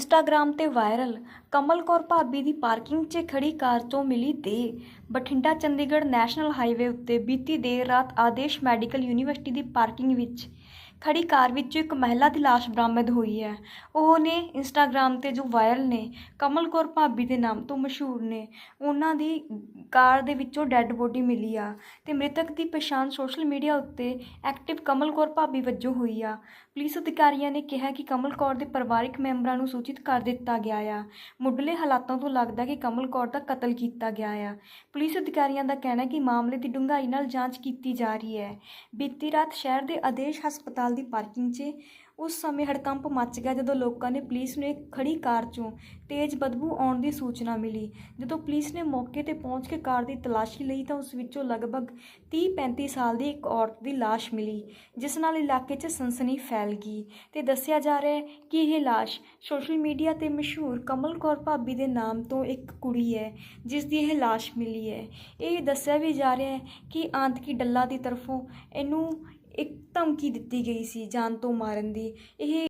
Instagram ਤੇ viral. ਕਮਲ ਕੌਰ ਭਾਬੀ ਦੀ parking 'ਚ ਖੜੀ ਕਾਰ 'ਚੋਂ ਮਿਲੀ ਦੇਹ। ਬਠਿੰਡਾ ਚੰਡੀਗੜ੍ਹ ਨੈਸ਼ਨਲ ਹਾਈਵੇ ਉੱਤੇ ਬੀਤੀ ਦੇਰ ਰਾਤ ਆਦੇਸ਼ ਮੈਡੀਕਲ ਯੂਨੀਵਰਸਿਟੀ ਦੀ ਪਾਰਕਿੰਗ ਵਿੱਚ ਖੜੀ ਕਾਰ ਵਿੱਚੋਂ ਇੱਕ ਮਹਿਲਾ ਦੀ ਲਾਸ਼ ਬਰਾਮਦ ਹੋਈ ਹੈ। ਉਹ ਨੇ ਇੰਸਟਾਗ੍ਰਾਮ ਤੇ ਜੋ ਵਾਇਰਲ ਨੇ, ਕਮਲ ਕੌਰ ਭਾਬੀ ਦੇ ਨਾਮ ਤੋਂ ਮਸ਼ਹੂਰ ਨੇ। ਉਹਨਾਂ ਦੀ ਕਾਰ ਦੇ ਵਿੱਚੋਂ ਡੈੱਡ ਬੋਡੀ ਮਿਲੀ ਆ ਤੇ ਮ੍ਰਿਤਕ ਦੀ ਪਛਾਣ ਸੋਸ਼ਲ ਮੀਡੀਆ ਉੱਤੇ ਐਕਟਿਵ ਕਮਲ ਕੌਰ ਭਾਬੀ ਵਜੋਂ ਹੋਈ ਆ। ਪੁਲਿਸ ਅਧਿਕਾਰੀਆਂ ਨੇ ਕਿਹਾ ਕਿ ਕਮਲ ਕੌਰ ਦੇ ਪਰਿਵਾਰਕ ਮੈਂਬਰਾਂ ਨੂੰ ਸੂਚਿਤ ਕਰ ਦਿੱਤਾ ਗਿਆ ਆ। ਮੁੱਢਲੇ ਹਾਲਾਤਾਂ ਤੋਂ ਲੱਗਦਾ ਕਿ ਕਮਲ ਕੌਰ ਦਾ ਕਤਲ ਕੀਤਾ ਗਿਆ ਆ। ਪੁਲਿਸ ਅਧਿਕਾਰੀਆਂ ਦਾ ਕਹਿਣਾ ਹੈ ਕਿ ਮਾਮਲੇ ਦੀ ਡੂੰਘਾਈ ਨਾਲ ਜਾਂਚ ਕੀਤੀ ਜਾ ਰਹੀ ਹੈ। ਬੀਤੀ ਰਾਤ ਸ਼ਹਿਰ ਦੇ ਆਦੇਸ਼ ਹਸਪਤਾਲ ਦੀ ਪਾਰਕਿੰਗ 'ਚ ਉਸ ਸਮੇਂ ਹੜਕੰਪ ਮੱਚ ਗਿਆ ਜਦੋਂ ਲੋਕਾਂ ਨੇ ਪੁਲਿਸ ਨੂੰ ਇੱਕ ਖੜੀ ਕਾਰ 'ਚੋਂ ਤੇਜ਼ ਬਦਬੂ ਆਉਣ ਦੀ ਸੂਚਨਾ ਮਿਲੀ। ਜਦੋਂ ਪੁਲਿਸ ਨੇ ਮੌਕੇ ਤੇ ਪਹੁੰਚ ਕੇ ਕਾਰ ਦੀ ਤਲਾਸ਼ੀ ਲਈ ਤਾਂ ਉਸ ਵਿੱਚੋਂ ਲਗਭਗ 30-35 ਸਾਲ ਦੀ ਇੱਕ ਔਰਤ ਦੀ ਲਾਸ਼ ਮਿਲੀ, ਜਿਸ ਨਾਲ ਇਲਾਕੇ 'ਚ ਸਨਸਨੀ ਫੈਲ ਗਈ ਤੇ ਦੱਸਿਆ ਜਾ ਰਿਹਾ ਹੈ ਕਿ ਇਹ ਲਾਸ਼ ਸੋਸ਼ਲ ਮੀਡੀਆ ਤੇ ਮਸ਼ਹੂਰ ਕਮਲ ਕੌਰ ਭਾਬੀ ਦੇ ਨਾਮ ਤੋਂ ਇੱਕ ਕੁੜੀ ਹੈ, ਜਿਸ ਦੀ ਇਹ ਲਾਸ਼ ਮਿਲੀ ਹੈ। ਇਹ ਦੱਸਿਆ ਵੀ ਜਾ ਰਿਹਾ ਹੈ ਕਿ ਆਂਤਕੀ ਡੱਲਾ ਦੀ ਤਰਫੋਂ ਇਹਨੂੰ ਇੱਕ ਧਮਕੀ ਦਿੱਤੀ ਗਈ ਸੀ ਜਾਨ ਤੋਂ ਮਾਰਨ ਦੀ। ਇਹ